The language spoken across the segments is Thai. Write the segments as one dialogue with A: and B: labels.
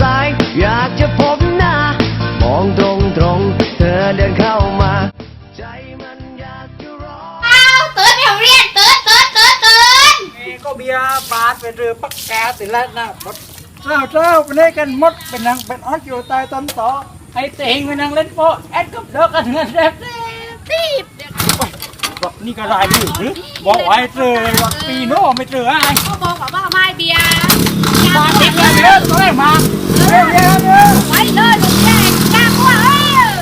A: สาย อยากจะพบหน้า มองตรงตรงเธอเดินเข้ามา ใจมันอยากจะรอเอ้
B: ตื่นเดี๋วเรียนเตื่นเตื่นตื่นตื่น
C: ก็เบียร์บาดเป็นเรือปักแกสิแล้วนะมดเจ้าเจ้าไปไล่นกันมดเป็นนางเป็นออสอยู่ใต้ต้นตอไอ้เต็งเป็นนางเล่นโปะแอดกับเด็กกันเงินแซ่บแซ่บ
B: ตีบ
C: นี่ก็รายอยู่หรือบอกไว้เจอวันปีโน่ไม่เจอไอ้
B: ก็บอกว่าว่าไม่เบียร์ มาติดเลยเด้อต
C: ัวไหนมาเร็วเร็วเร็ว
B: ไว้เลยลูกแก่กล้าว่าเออ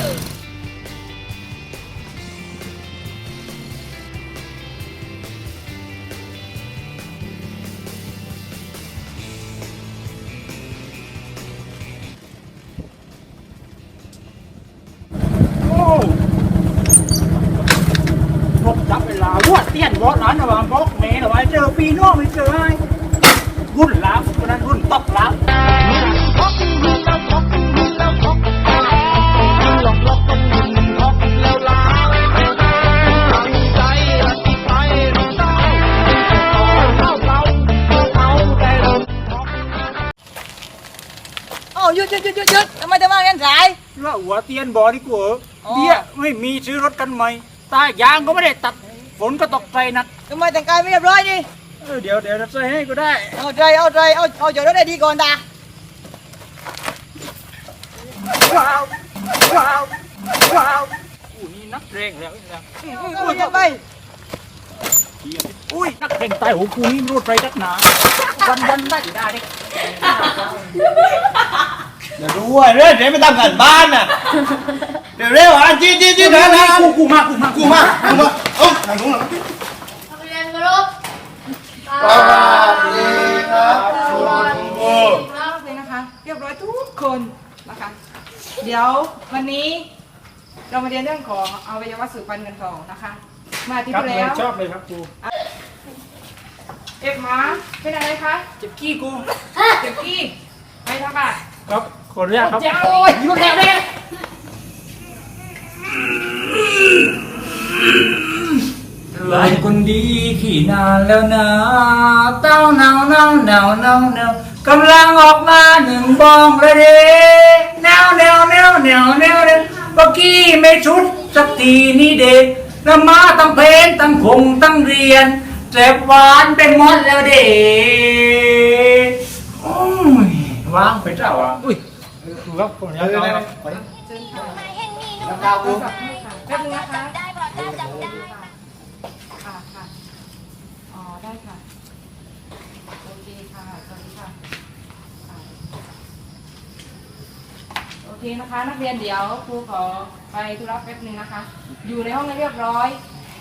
C: โอ้รบจับเวลาววดเตี้ยนวอดร้านระหว่างบอกเมย์ระหว่างเจอปีโน่ไม่เจอไอ้ รุ่นล้าวคนนั้นรุ่นตบล้าว
D: โอ้หยุดหยุดหยุดหยุดหยุดทำไมจะมาเรียนสาย
C: ว่าหัวเตียนบอดีกว่าอ๋อ เบี้ยไม่มีซื้อรถกันใหม่ตายางก็ไม่ได้ตัดฝนก็ตกใจนัก
D: ทำไมแต่งกายไม่เรียบร้อยดิ
C: เออเดี๋ยวเดี๋ยวจะใส่ให้ก็ได้
D: เอาใจเอาใจเอาเอาจอดรถได้ดีก่อนตา
C: ว้าวว้าวว้าวอู้นี่นักเรงแล้วนะ
D: เอาอย่าไป
C: อุ้ยนักเรงตายโหกูนี่รูดไปนักหนาวันวันได้ได้ดิ
E: เดี๋ยวรู้ว่าเรื่องเดี๋ยวไม่ทำกันบ้านน่ะเดี๋ยวเร็วอะจี้จี้จี้นะนะก
C: ูกูมากูมากูมากูมา
E: เอ้าหนังนู้นเหรอ
F: คนนะคะ เดี๋ยววันนี้เรามาเรียนเรื่องของอวัยวะสืบพันธุ์กันต่อนะคะ มาที่ครับที่เลแล้ยวช
C: อบเลยครับกู
F: เอ็บหมาเป็นอะไรคะ
C: เจ็บกี้กู
F: เจ็บกี้ไม่ทำอะ
C: ครับขออนุญาตครับ เจ้าโอ้ยหยุดแล้วเนี่ยหลายคนดีขี่นานแล้วนะเต้าหนาวหนาวหนาวหนาวหนาว กำลังออกมาหนึ่งบองเลยเดแนวแนวแนวแนวแนวแนวเมื่อกี้ไม่ชุดสักทีนี่เด็กแล้วมาตั้งเพลงตั้งคงตั้งเรียนเจ็บหวานเป็นมดแล้วเด้โอ้ยวางไปเจ้าอะอุ้ยคือว่าคนนี้เอาครับ
F: เชิญค่ะแล้วก้าวกูสับให้ค่ะแป๊บนึงนะคะค่ะค่ะอ๋อได้ค่ะ โอเคค่ะ สวัสดีค่ะอ่าโอ เคนะคะ นักเรียนเดี๋ยวครูขอไปธุระแป๊บนึงนะคะ อยู่ในห้องให้เรียบร้อย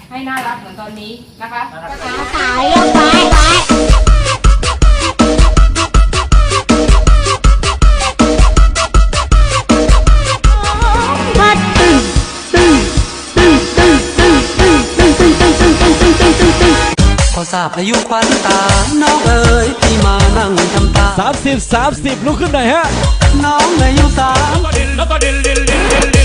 F: ให้น่ารักเหมือนตอนนี้นะคะนะ
C: คะพ
B: อท
G: ราบอายุควันตา น้องเอ๋ยพี่มานั่งทำตาส
H: ามสิบสามสิบลุกขึ้นหน่อยฮะ
G: น้องอายุสาม แล้วก็ดิลดิลดิล